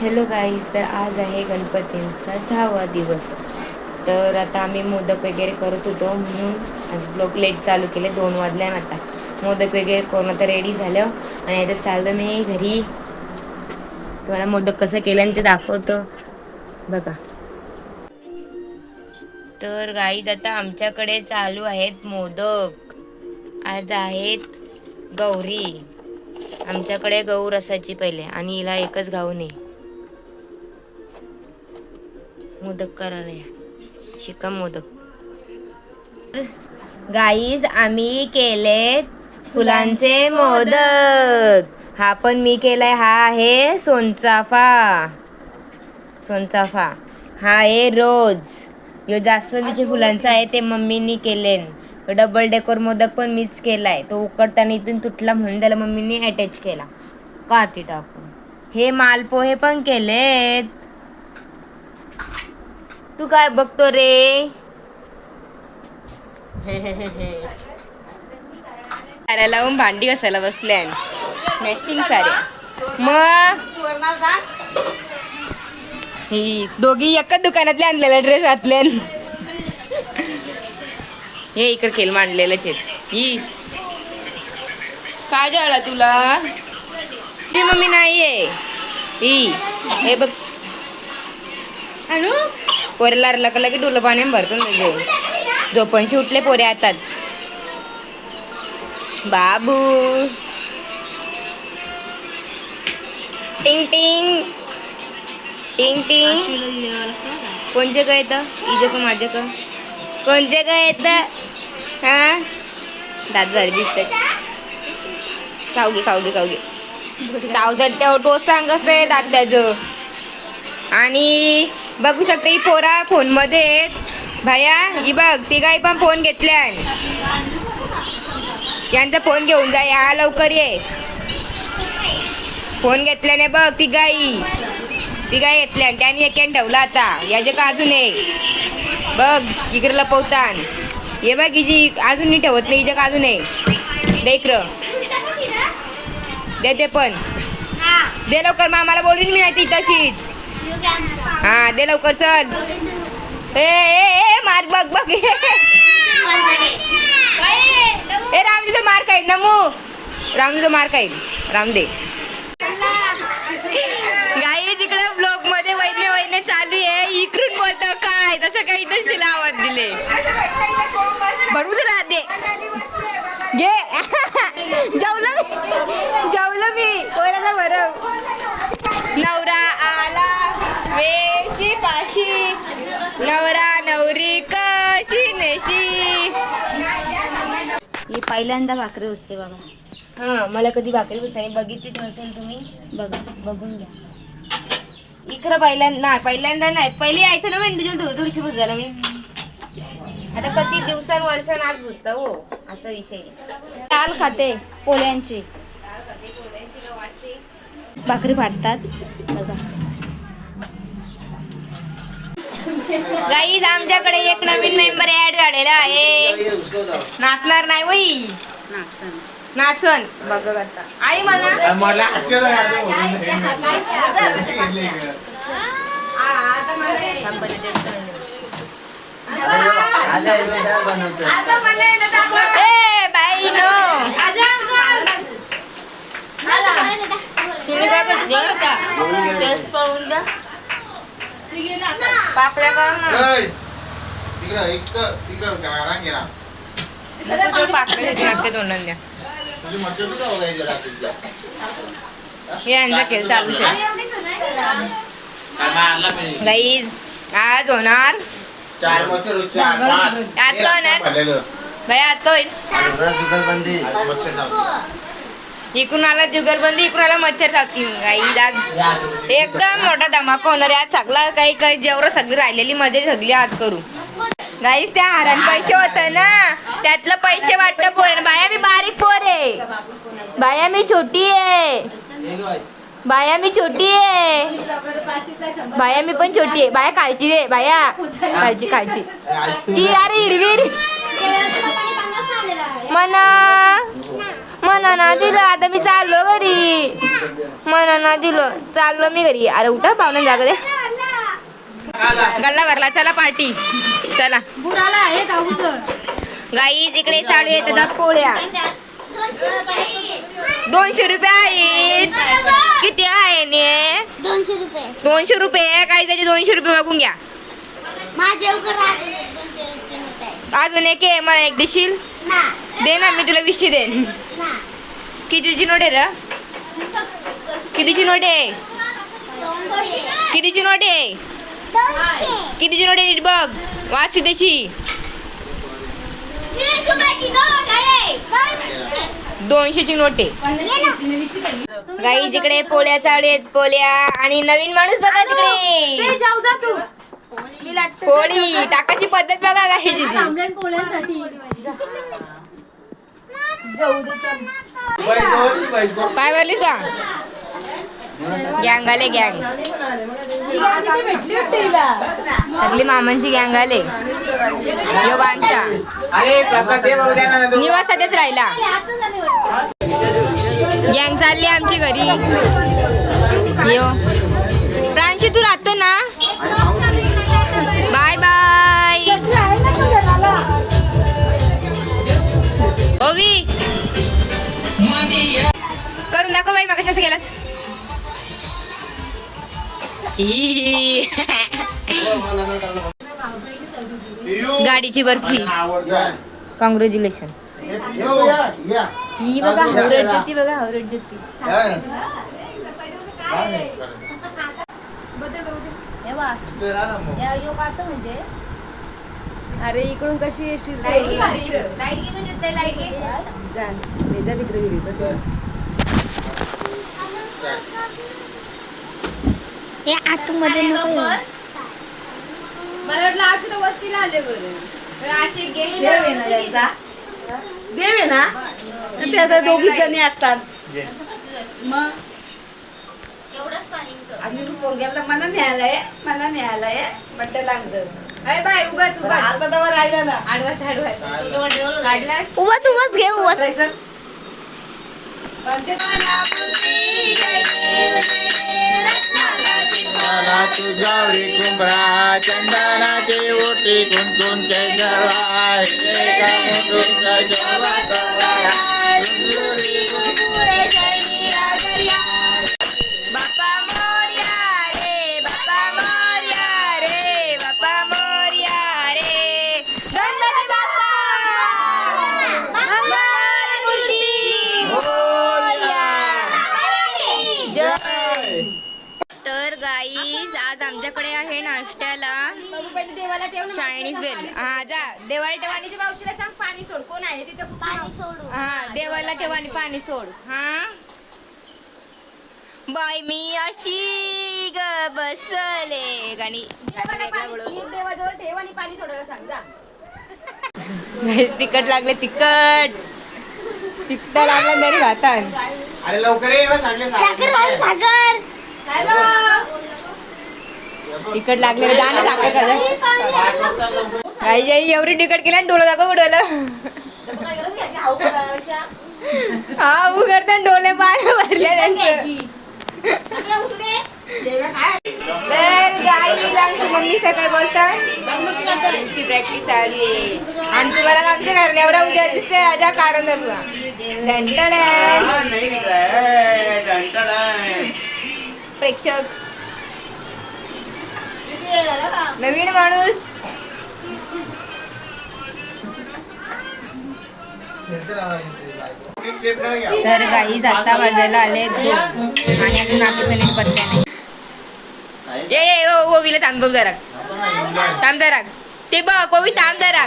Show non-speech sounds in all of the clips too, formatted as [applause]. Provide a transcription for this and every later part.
Hello guys तर आज आहे गणपतींचा सहावा दिवस. तर आता आम्ही मोदक वगैरे करत होतो म्हणून आज ब्लॉग लेट चालू केले दोन वाजल्या आता मोदक वगैरे करून आता रेडी झालं आणि आता चाललं मी घरी. तुम्हाला मोदक कसं केलं आणि ते दाखवतो. बघा. तर गाईज आता आमच्याकडे चालू आहेत मोदक. आज आहेत गौरी. आमच्याकडे गौ रसाची पहिले आणि हिला एकच घाऊ नये मोदक करायला शिका मोदक. गाईज आम्ही केले फुलांचे मोदक. हा पण मी केलाय हा आहे सोनचाफा. सोनचाफा. हा आहे रोज. यो जास्वंदीचे फुलांचा आहे ते मम्मीनी केले डबल डेकोर मोदक पण मीच केलाय. तो उकडताना इथून तुटला म्हणून त्याला मम्मीनी अटॅच केला. काठी टाकून. हे मालपोहे पण केलेत. तू काय बघतो रे? साऱ्या लावून भांडी घासायला बसल्या मॅचिंग सारे मग? ही दोघी एकाच दुकानातले आणलेला ड्रेस घातले हे इकडे खेळ मांडलेलंच आहेत. ही. काय झाला तुला? ती मम्मी नाहीये. ही. हे बघ. पोरे लारला का लगे डुलं पाणी भरतो ना त्याचे झोपणशी उठले पोरे आताच. बाबू. टिंग टिंग. टिंग टिंग. कोणचे काय येतं इजे का माझे का कोणचे काय येतं हा? दात भारी दिसत खाऊ खाऊगी खाऊ घे खाऊ तर त्या टोस सांग कसं आहे दात त्याचं आणि बघू शकता ही पोरा फोनमध्ये आहेत. भाया ही बघ ती काही पण फोन घेतल्या यांचा फोन घेऊन जा या लवकर ये. फोन घेतल्याने बघ ती गाई ती गाय घेतल्या त्याने एकाने ठेवला आता. याचे का अजून एक? बघ इकडे लपवतान ये बघ हिची अजून नाही ठेवत नाही हिच्या का अजून एक? दे इकडं. दे ते पण. दे लवकर मामाला बोलून मी नाही ती तशीच. हा दे लवकर चल. ए ए ए मार बघ बघ. ए रामजीचा मार काही नमू. रामजीचा मार काही राम दे. गाई तिकडे ब्लॉगमध्ये वैने वैने चालू आहे इकडून बोलतो काय? तसं काही तशी आवाज दिले. बरोबर राहते घे. [laughs] जेवलं मी जेवलं मी कोणाला बरं नवरा आला वेशी पाशी नवरा नवरी कशी नेशी ही पहिल्यांदा भाकरी असते बाबा हा मला कधी भाकरी बसाय बघितली नसेल तुम्ही. बघा बघून घ्या. इकडं पहिल्यांदा नाही पहिल्यांदा नाही. पहिले यायचं ना म्हणजे थोडीशी भुजायला मी. आता कधी दिवसां वर्षान आज भुजता हो असा विषय. टाल खाते पोळ्यांची. भाकरी फाटतात बघा. गाईज आमच्याकडे एक नवीन मेंबर ऍड झालेला आहे. नाचणार नाही वही नाचन. बघ आता. आई म्हणा. मला बाई नो. तिने काय करते का टेस्ट करून द्या पाकळ्या कर ना तिकडं एक तिकडं करा गेला तुझ्या पाकळ्या घेते लागते तोंडात द्या तुझी मच्छर हे यांचा खेळ चालूच आहे गाईज आज होणार चार मच्छर होते, चार पाच आज हे आहे? भरलेलं. बाई आज होईल मच्छर. इकडून आला जुगलबंदी इकडून आला मच्छर गाईज आज एकदम मोठा धमाका होणार आहे. आज सगळा काही काही जेवढं सगळी राहिलेली मजा सगळी आज करू गाईज त्या हारान पैसे होत ना. त्यातलं पैसे वाटतं पोर. बाया मी बारीक पोर आहे. बाया मी छोटी आहे. बाया मी छोटी आहे. बाया मी पण छोटी आहे. बाया खायची रे बाया खायची खायची ती अरे हिरवी हिरवी. मना मनाना दिलं आता मी चाललो घरी. मनाना दिलं चाललो मी घरी. अरे उठा पाहुण्या जागा दे. गल्ला भरला चला पार्टी. चला. गाई इकडे साडू येतात आता पोळ्या. दोनशे रुपये आहेत. किती आहे ने? दोनशे रुपये. दोनशे रुपये काही त्याचे दोनशे रुपये बघून घ्या. आहे अजून एक आहे मला एक देशील? ना. दे ना मी तुला वीसशे देईन. ना कितीची नोट आहे र? कितीची नोट आहे? कितीची नोट आहे? कितीची नोट आहे नीट बघ. वाच त्याची दोनशेची नोट आहे. गाई जिकडे पोळ्या चालू आहेत पोळ्या. आणि नवीन माणूस बघा तिकडे. जाऊ जा तू. पोळी टाकायची पद्धत बघा गाईची पोळ्यांसाठी. काय भरलीस का? गँग आले गँग. सगळी मामांची गँग आले. यो बांचा अरे काका ते बघू द्या ना तू. निवास सध्याच राहिला. गँग चालली आमची घरी. यो. प्रांशी तू राहतो ना? दाखव बाई मग कसं गेलास. गाडीची बर्फी. कॉंग्रॅच्युलेशन. ही बघा हवरट जती बघा हवरट जती काय? इथे राहा ना मग. म्हणजे. अरे इकडून कशी येशील? हे आतमध्ये नको येऊ. मला वाटलं अक्षर वस्तीला आले बरं. देव आहे ना त्यांचा देव आहे ना? ते आता दोघी जणी असतात. मग? आम्ही तू पोंग्याला मना न्यायालय मना न्यायालय बड्डे लागलं. बाय उभाच उभाच आता राहिला ना. आडवाच आडवाच घे उभंच करायचं पण ते चला तुझ्या रे कुंभरा चंदनाचे ओटी कुंकून जवा चायनीज बेल हा जा. देवाला ठेवानीच्या मावशीला सांग पाणी सोड. कोण आहे तिथे पाणी सोडू हा देवाला ठेवानी पाणी सोड. हा? बाय मी अशी ग बसले. गाणी देवाजवळ ठेव आणि पाणी सोडायला सांग जा. तिकट लागले तिकट तिकट लागलं तरी खातात अरे लवकर ये बा, चांगले साखर तिकट लागले जा ना साखर का काही जाई एवढी तिकट केल्या डोलं दाखव उडवलं हा उघडता डोले पाणी भरले तर गाई आमची मम्मी सकाळी बोलतात त्यांची प्रॅक्टिस चालू आहे. आणि तुम्हाला आमच्या घराने एवढा उद्या दिसते कारण. प्रेक्षक. नवीन माणूस. तर गाई जाता वाजायला आले आणि अजून ये ये ओ ओवीला थांब बघ जरा. थांब जरा. ते बघ ओवी थांब जरा.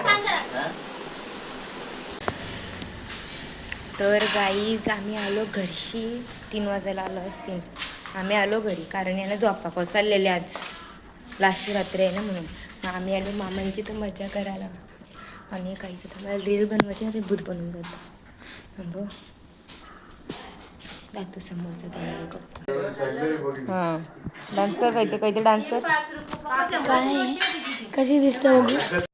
तर गाईज आम्ही आलो घरशी. तीन वाजायला आलो असतील. आम्ही आलो घरी कारण यानं झोपा कोसळलेले आज. लास्ट रात्री आहे ना म्हणून. मग आम्ही आलो मामांची तर मजा करायला. आणि काहीच तर मला रील बनवायची ना ते भूत बनवून जातं. समोरचा तयारी करतो हां. डान्स कर काहीतरी काहीतरी डान्स कर कशी दिसते बघू?